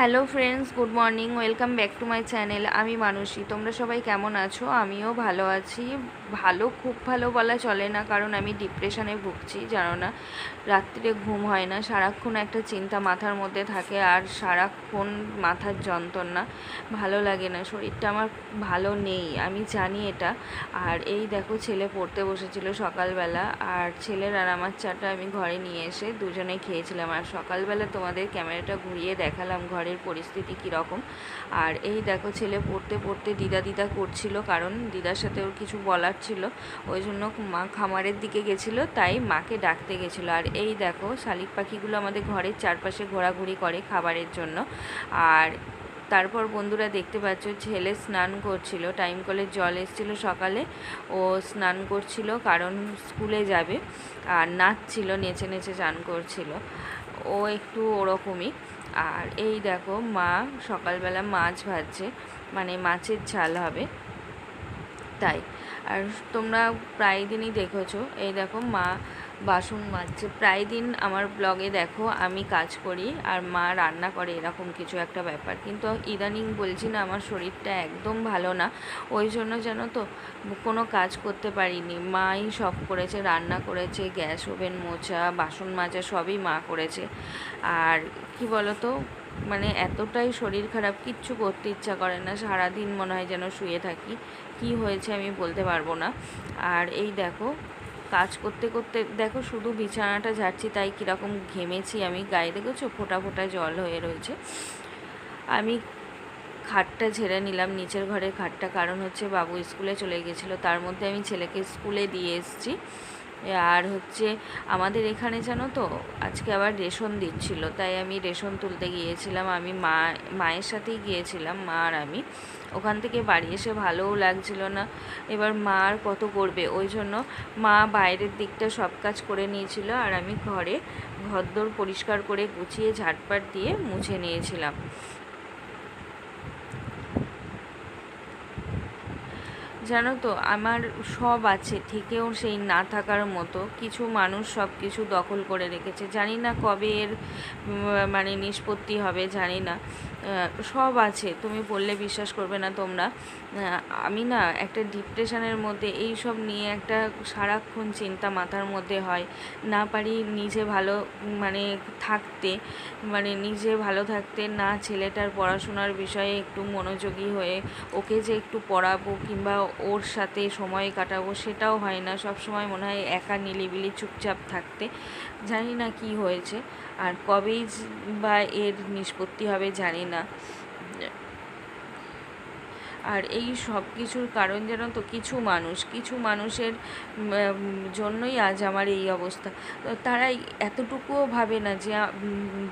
Hello friends, good morning, welcome back to my channel. আমি মানুষী তোমরা সবাই কেমন আছো? আমিও ভালো আছি। ভালো, খুব ভালো বলা চলে না, কারণ আমি ডিপ্রেশনে ভুগছি, জানো না। রাত্রিরে ঘুম হয় না, সারাক্ষণ একটা চিন্তা মাথার মধ্যে থাকে, আর সারাক্ষণ মাথার যন্ত্রণা, ভালো লাগে না, শরীরটা আমার ভালো নেই, আমি জানি এটা। আর এই দেখো ছেলে পড়তে বসেছিল সকালবেলা, আর ছেলের আর আমার চাটা আমি ঘরে নিয়ে এসে দুজনে খেয়েছিলাম। আর সকালবেলা তোমাদের ক্যামেরাটা ঘুরিয়ে দেখালাম ঘরের পরিস্থিতি কীরকম। আর এই দেখো ছেলে পড়তে পড়তে দিদা দিদা করছিল, কারণ দিদার সাথে ওর কিছু বলার ছিল ওই জন্য মা খামারের দিকে গেছিল, তাই মাকে ডাকতে গেছিল। আর এই দেখো, শালিক পাখিগুলো আমাদের ঘরের চারপাশে ঘোরাঘুরি করে খাবারের জন্য। আর তারপর বন্ধুরা দেখতে পাচ্ছ, ছেলে স্নান করছিল টাইম কলের জল এসেছিল সকালে। ও স্নান করছিল কারণ স্কুলে যাবে। আর নাচছিল, নেচে নেচে চান করছিল। ও একটু ওরকমই। আর এই দেখো, মা সকালবেলা মাছ ভাজছে মানে মাছের ঝাল হবে। তাই। আর তোমরা প্রায় দিনই দেখেছ, এই দেখো মা বাসন মাজছে। প্রায় দিন আমার ব্লগে দেখো আমি কাজ করি আর মা রান্না করে এরকম কিছু একটা ব্যাপার। কিন্তু ইদানিং বলছি না, আমার শরীরটা একদম ভালো না। ওই জন্য যেন তো, কোনো কাজ করতে পারিনি। মাই সব করেছে, রান্না করেছে, গ্যাস ওভেন মোছা, বাসন মাজা সবই মা করেছে। আর কি বলতো মানে এতটাই শরীর খারাপ, কিচ্ছু করতে ইচ্ছা করে না। সারাদিন মনে হয় যেন শুয়ে থাকি। কি হয়েছে আমি বলতে পারব না। আর এই দেখো, কাজ করতে করতে, দেখো শুধু বিছানাটা ঝাড়ছি, তাই কীরকম ঘেমেছি আমি। গায়ে দেখেছ? ফোটা ফোটা জল হয়ে রয়েছে। আমি খাটটা ঝেড়ে নিলাম। নিচের ঘরের খাটটা। কারণ হচ্ছে বাবু স্কুলে চলে গেছিল। তার মধ্যে আমি ছেলেকে স্কুলে দিয়ে এসেছি। আর হচ্ছে আমাদের এখানে জানো তো, আজকে আবার রেশন দিচ্ছিল, তাই আমি রেশন তুলতে গিয়েছিলাম, আমি মা, মায়ের সাথেই গিয়েছিলাম, মা আর আমি। ওখান থেকে বাড়ি এসে ভালোও লাগছিল না, এবার মা আর কত করবে? ওই জন্য মা বাইরের দিকটা সব কাজ করে নিয়েছিল আর আমি ঘরে ঘরদোর পরিষ্কার করে গুছিয়ে ঝাটপাট দিয়ে মুছে নিয়েছিলাম। জানো তো, আমার সব আছে থেকেও সেই না থাকার মতো। কিছু মানুষ সব কিছু দখল করে রেখেছে। জানি না কবে এর মানে নিষ্পত্তি হবে, জানি না। সব আছে। তুমি বললে বিশ্বাস করবে না তোমরা। আমি না একটা ডিপ্রেশনের মধ্যে এই সব নিয়ে একটা সারাক্ষণ চিন্তা মাথার মধ্যে হয়। না পারি নিজে ভালো মানে থাকতে মানে নিজে ভালো থাকতে, না ছেলেটার পড়াশোনার বিষয়ে একটু মনোযোগী হয়ে ওকে যে একটু পড়াবো কিংবা ওর সাথে সময় কাটাবো সেটাও হয় না। সব সময় মনে হয় একা নিলিবিলি চুপচাপ থাকতে। জানি না কি হয়েছে। আর কবেই বা এর নিষ্পত্তি হবে জানি না। আর এই সব কিছুর কারণ যেন তো কিছু মানুষ, কিছু মানুষের জন্যই আজ আমার এই অবস্থা। তারা এতটুকুও ভাবে না যে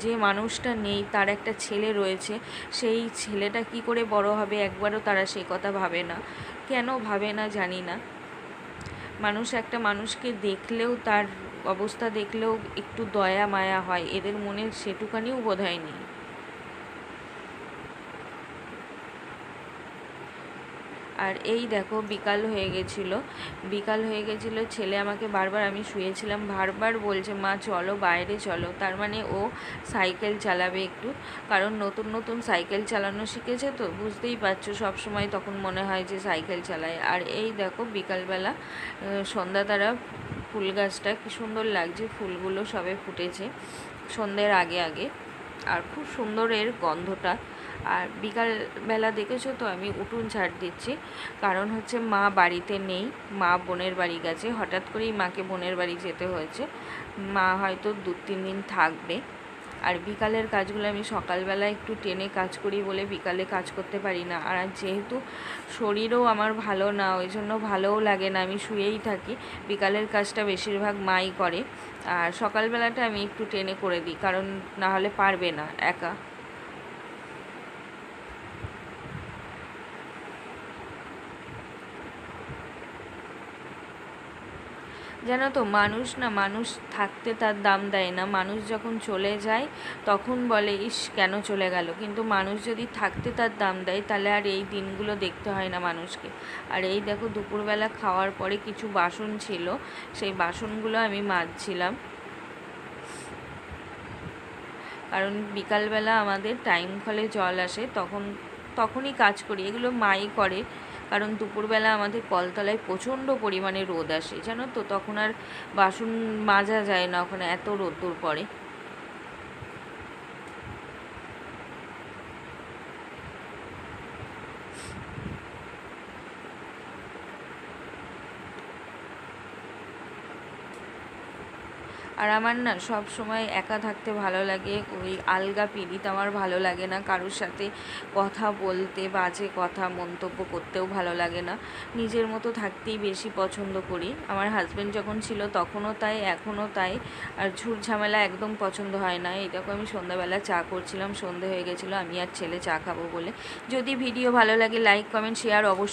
যে মানুষটা নেই, তার একটা ছেলে রয়েছে, সেই ছেলেটা কি করে বড় হবে, একবারও তারা সেই কথা ভাবে না। কেন ভাবে না জানি না। মানুষ একটা মানুষকে দেখলেও, তার অবস্থা দেখলেও একটু দয়া মায়া হয়, এদের মনে সেটুকানিও বোধ হয় নেই। আর এই দেখো, বিকাল হয়ে গেছিল। বিকাল হয়ে গেছিল, ছেলে আমাকে বারবার, আমি শুয়েছিলাম, বারবার বলছে, মা, চলো, বাইরে চলো। তার মানে ও সাইকেল চালাবে একটু। কারণ নতুন নতুন সাইকেল চালানো শিখেছে তো, বুঝতেই পারছ, সব সময় তখন মনে হয় যে সাইকেল চালায়। আর এই দেখো, বিকালবেলা সন্ধ্যা তারা ফুল গাছটা কী সুন্দর লাগছে, ফুলগুলো সবে ফুটেছে সন্ধ্যের আগে আগে। আর খুব সুন্দর এর গন্ধটা। আর বিকালবেলা দেখেছ তো আমি উঠুন ছাড় দিচ্ছি। কারণ হচ্ছে মা বাড়িতে নেই, মা বোনের বাড়ি গেছে, হঠাৎ করেই মাকে বোনের বাড়ি যেতে হয়েছে। মা হয়তো দু তিন দিন থাকবে। আর বিকালের কাজগুলো আমি সকালবেলা একটু টেনে কাজ করি বলে বিকালে কাজ করতে পারি না। আর যেহেতু শরীরও আমার ভালো না, ওই জন্য ভালোও লাগে না, আমি শুয়েই থাকি। বিকালের কাজটা বেশিরভাগ মাই করে। আর সকালবেলাটা আমি একটু টেনে করে দিই, কারণ না হলে পারবে না একা। জানো তো, মানুষ না, মানুষ থাকতে তার দাম দেয় না। মানুষ যখন চলে যায়, তখন বলে, ইস, কেন চলে গেল? কিন্তু মানুষ যদি থাকতে তার দাম দেয়, তাহলে আর এই দিনগুলো দেখতে হয় না মানুষকে। আর এই দেখো, দুপুরবেলা খাওয়ার পরে কিছু বাসন ছিল, সেই বাসনগুলো আমি মাজছিলাম। কারণ বিকালবেলা আমাদের টাইম কলে জল আসে, তখন, তখনই কাজ করি। এগুলো মাই করে। কারণ দুপুরবেলা আমাদের কলতলায় প্রচণ্ড পরিমাণে রোদ আসে, জানো তো? তখন আর বাসন মাজা যায় না, ওখানে এত রোদ্দুর পড়ে। আর আমার না সব সময় একা থাকতে ভালো লাগে, ওই আলগা পিড়িত আমার ভালো লাগে না, কারোর সাথে কথা বলতে, বাজে কথা, মন্তব্য করতেও ভালো লাগে না। নিজের মতো থাকতেই বেশি পছন্দ করি। আমার হাজব্যান্ড যখন ছিল তখনও তাই, এখনও তাই। আর ঝুট ঝামেলা একদম পছন্দ হয় না। এটাকে আমি সন্ধ্যাবেলা চা করছিলাম, সন্ধে হয়ে গেছিল, আমি আর ছেলে চা খাব বলে। যদি ভিডিও ভালো লাগে লাইক কমেন্ট শেয়ার অবশ্যই